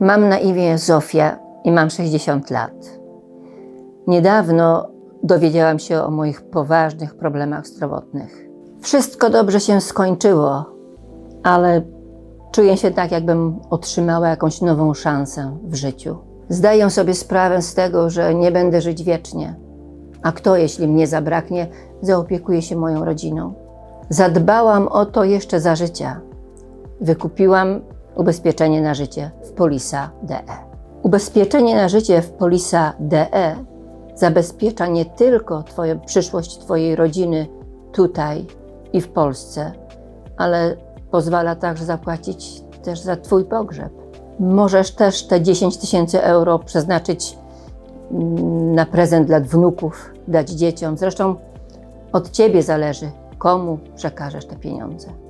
Mam na imię Zofia i mam 60 lat. Niedawno dowiedziałam się o moich poważnych problemach zdrowotnych. Wszystko dobrze się skończyło, ale czuję się tak, jakbym otrzymała jakąś nową szansę w życiu. Zdaję sobie sprawę z tego, że nie będę żyć wiecznie. A kto, jeśli mnie zabraknie, zaopiekuje się moją rodziną? Zadbałam o to jeszcze za życia. Wykupiłam ubezpieczenie na życie w Polisa DE. Ubezpieczenie na życie w Polisa DE zabezpiecza nie tylko twoją przyszłość Twojej rodziny tutaj i w Polsce, ale pozwala także zapłacić też za Twój pogrzeb. Możesz też te 10 tysięcy euro przeznaczyć mm, na prezent dla wnuków, dać dzieciom. Zresztą od Ciebie zależy, komu przekażesz te pieniądze.